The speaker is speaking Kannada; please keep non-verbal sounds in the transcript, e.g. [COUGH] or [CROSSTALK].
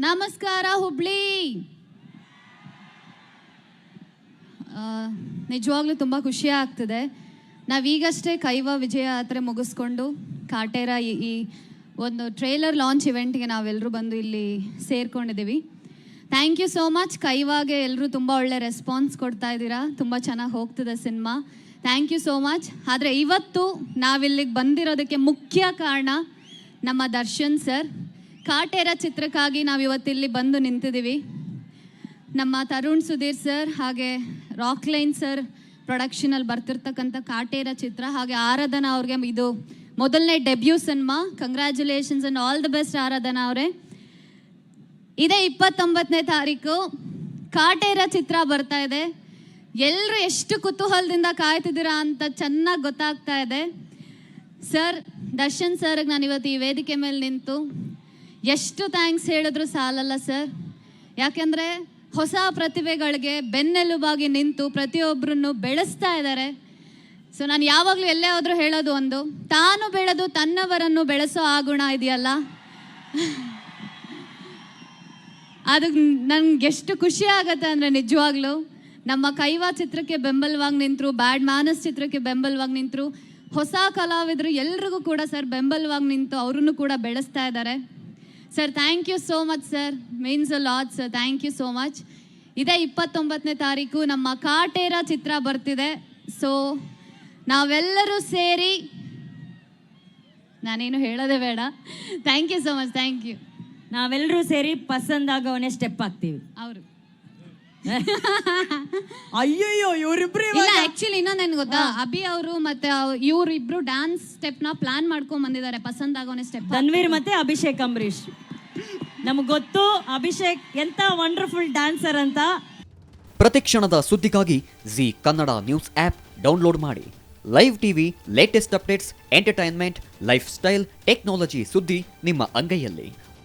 ನಮಸ್ಕಾರ, ಹುಬ್ಳಿ. ನಿಜವಾಗ್ಲೂ ತುಂಬ ಖುಷಿ ಆಗ್ತಿದೆ. ನಾವೀಗಷ್ಟೇ ಕೈವ ವಿಜಯ ಯಾತ್ರೆ ಮುಗಿಸ್ಕೊಂಡು ಕಾಟೇರ ಈ ಒಂದು ಟ್ರೇಲರ್ ಲಾಂಚ್ ಇವೆಂಟ್ಗೆ ನಾವೆಲ್ಲರೂ ಬಂದು ಇಲ್ಲಿ ಸೇರ್ಕೊಂಡಿದ್ದೀವಿ. ಥ್ಯಾಂಕ್ ಯು ಸೋ ಮಚ್ ಕೈವಾಗೆ ಎಲ್ಲರೂ ತುಂಬ ಒಳ್ಳೆ ರೆಸ್ಪಾನ್ಸ್ ಕೊಡ್ತಾ ಇದ್ದೀರಾ. ತುಂಬ ಚೆನ್ನಾಗಿ ಹೋಗ್ತಿದೆ cinema. Thank you so much ಆದರೆ ಇವತ್ತು ನಾವಿಲ್ಲಿಗೆ ಬಂದಿರೋದಕ್ಕೆ ಮುಖ್ಯ ಕಾರಣ ನಮ್ಮ ದರ್ಶನ್ ಸರ್. ಕಾಟೇರ ಚಿತ್ರಕ್ಕಾಗಿ ನಾವು ಇವತ್ತಿಲ್ಲಿ ಬಂದು ನಿಂತಿದ್ದೀವಿ. ನಮ್ಮ ತರುಣ್ ಸುಧೀರ್ ಸರ್ ಹಾಗೆ ರಾಕ್ ಲೈನ್ ಸರ್ ಪ್ರೊಡಕ್ಷನಲ್ಲಿ ಬರ್ತಿರ್ತಕ್ಕಂಥ ಕಾಟೇರ ಚಿತ್ರ ಹಾಗೆ ಆರಾಧನಾ ಅವ್ರಿಗೆ ಇದು ಮೊದಲನೇ debut cinema congratulations and all the best Aradhana ಅವರೇ. ಇದೇ ಇಪ್ಪತ್ತೊಂಬತ್ತನೇ ತಾರೀಕು. ಕಾಟೇರ ಚಿತ್ರ ಬರ್ತಾ ಇದೆ. ಎಲ್ಲರೂ ಎಷ್ಟು ಕುತೂಹಲದಿಂದ ಕಾಯ್ತಿದ್ದೀರಾ ಅಂತ ಚೆನ್ನಾಗಿ ಗೊತ್ತಾಗ್ತಾ ಇದೆ. ಸರ್, ದರ್ಶನ್ ಸರ್ಗೆ ನಾನು ಇವತ್ತು ಈ ವೇದಿಕೆ ಮೇಲೆ ನಿಂತು ಎಷ್ಟು ಥ್ಯಾಂಕ್ಸ್ ಹೇಳಿದ್ರು ಸಾಲಲ್ಲ ಸರ್ ಯಾಕೆಂದರೆ ಹೊಸ ಪ್ರತಿಭೆಗಳಿಗೆ ಬೆನ್ನೆಲುಬಾಗಿ ನಿಂತು ಪ್ರತಿಯೊಬ್ಬರನ್ನು ಬೆಳೆಸ್ತಾ ಇದ್ದಾರೆ ಸೊ ನಾನು ಯಾವಾಗಲೂ ಎಲ್ಲೇ ಹೋದರೂ ಹೇಳೋದು ಒಂದು, ತಾನು ಬೆಳೆದು ತನ್ನವರನ್ನು ಬೆಳೆಸೋ ಆ ಗುಣ ಇದೆಯಲ್ಲ? ಅದು ನನಗೆ ಎಷ್ಟು ಖುಷಿ ಆಗತ್ತೆ ಅಂದರೆ ನಿಜವಾಗ್ಲೂ, ನಮ್ಮ ಕೈವಾ ಚಿತ್ರಕ್ಕೆ ಬೆಂಬಲವಾಗಿ ನಿಂತರು, ಬ್ಯಾಡ್ ಮ್ಯಾನಸ್ ಚಿತ್ರಕ್ಕೆ ಬೆಂಬಲವಾಗಿ ನಿಂತರು, ಹೊಸ ಕಲಾವಿದರು ಎಲ್ರಿಗೂ ಕೂಡ ಸರ್ ಬೆಂಬಲವಾಗಿ ನಿಂತು ಅವ್ರನ್ನು ಕೂಡ ಬೆಳೆಸ್ತಾ ಇದ್ದಾರೆ sir thank you so much sir means a lot sir thank you so much ಇದೇ ಇಪ್ಪತ್ತೊಂಬತ್ತನೇ ತಾರೀಕು ನಮ್ಮ ಕಾಟೇರ ಚಿತ್ರ ಬರ್ತಿದೆ. ಸೊ ನಾವೆಲ್ಲರೂ ಸೇರಿ ನಾನೇನು ಹೇಳೋದೇ ಬೇಡ. Thank you so much thank you ನಾವೆಲ್ಲರೂ ಸೇರಿ ಪಸಂದಾಗವನೇ ಸ್ಟೆಪ್ ಹಾಕ್ತೀವಿ. ಅವರು [LAUGHS] ಅಯ್ಯಯ್ಯೋ ಇವರಿಬ್ರು ಇಲ್ಲ ಆಕ್ಚುಲಿ ಏನ್ ಗೊತ್ತಾ? ಅಭಿ ಅವರು ಮತ್ತೆ ಇವ್ರಿಬ್ರು ಡ್ಯಾನ್ಸ್ ಸ್ಟೆಪ್ನ ಪ್ಲಾನ್ ಮಾಡ್ಕೊಂಡ್ ಬಂದಿದ್ದಾರೆ. ಪಸಂದ್ ಆಗೋನೆ ಸ್ಟೆಪ್ ತನ್ವೀರ್ ಮತ್ತೆ ಅಭಿಷೇಕ್ ಅಂಬರೀಷ್. ನಮ್ಗೆ ಗೊತ್ತು ಅಭಿಷೇಕ್ ಎಂತ ವಂಡರ್ಫುಲ್ ಡ್ಯಾನ್ಸರ್ ಅಂತ. ಪ್ರತಿ ಕ್ಷಣದ ಸುದ್ದಿಗಾಗಿ Zee Kannada news app download ಮಾಡಿ. Live TV latest updates entertainment lifestyle technology ಸುದ್ದಿ ನಿಮ್ಮ ಅಂಗೈಯಲ್ಲಿ.